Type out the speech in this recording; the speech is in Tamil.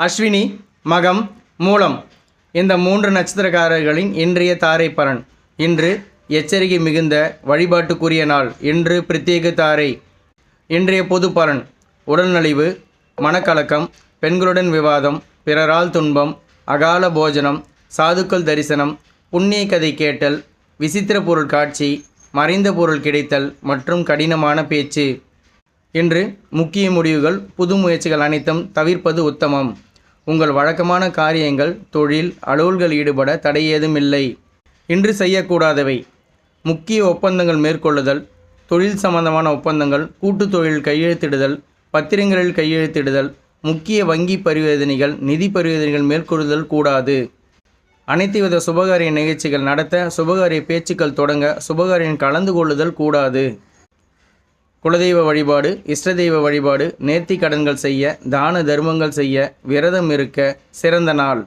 அஸ்வினி மகம் மூலம். இந்த மூன்று நட்சத்திரக்காரர்களின் இன்றைய தாரை பலன். இன்று எச்சரிக்கை மிகுந்த வழிபாட்டுக்குரிய நாள். இன்று பிரத்யேக தாரை. இன்றைய பொது பலன். உடல்நலிவு மனக்கலக்கம் பெண்களுடன் விவாதம் பிறரால் துன்பம் அகால போஜனம் சாதுக்கள் தரிசனம் புண்ணிய கதை கேட்டல் விசித்திர பொருள் காட்சி மறைந்த பொருள் கிடைத்தல் மற்றும் கடினமான பேச்சு. இன்று முக்கிய முடிவுகள் புது முயற்சிகள் அனைத்தும் தவிர்ப்பது உத்தமம். உங்கள் வழக்கமான காரியங்கள் தொழில் அலுவல்கள் ஈடுபட தடை ஏதும் இல்லை. இன்று செய்யக்கூடாதவை. முக்கிய ஒப்பந்தங்கள் மேற்கொள்ளுதல் தொழில் சம்பந்தமான ஒப்பந்தங்கள் கூட்டுத் தொழில் கையெழுத்திடுதல் பத்திரங்களில் கையெழுத்திடுதல் முக்கிய வங்கி பரிவர்த்தனைகள் நிதி பரிவர்த்தனைகள் மேற்கொள்ளுதல் கூடாது. அனைத்து வித சுபகாரிய நிகழ்ச்சிகள் நடத்த சுபகாரிய பேச்சுக்கள் தொடங்க சுபகாரியம் கலந்து கொள்ளுதல் கூடாது. குலதெய்வ வழிபாடு இஷ்ட தெய்வ வழிபாடு நேர்த்தி கடன்கள் செய்ய தான தர்மங்கள் செய்ய விரதம் இருக்க சிறந்த நாள்.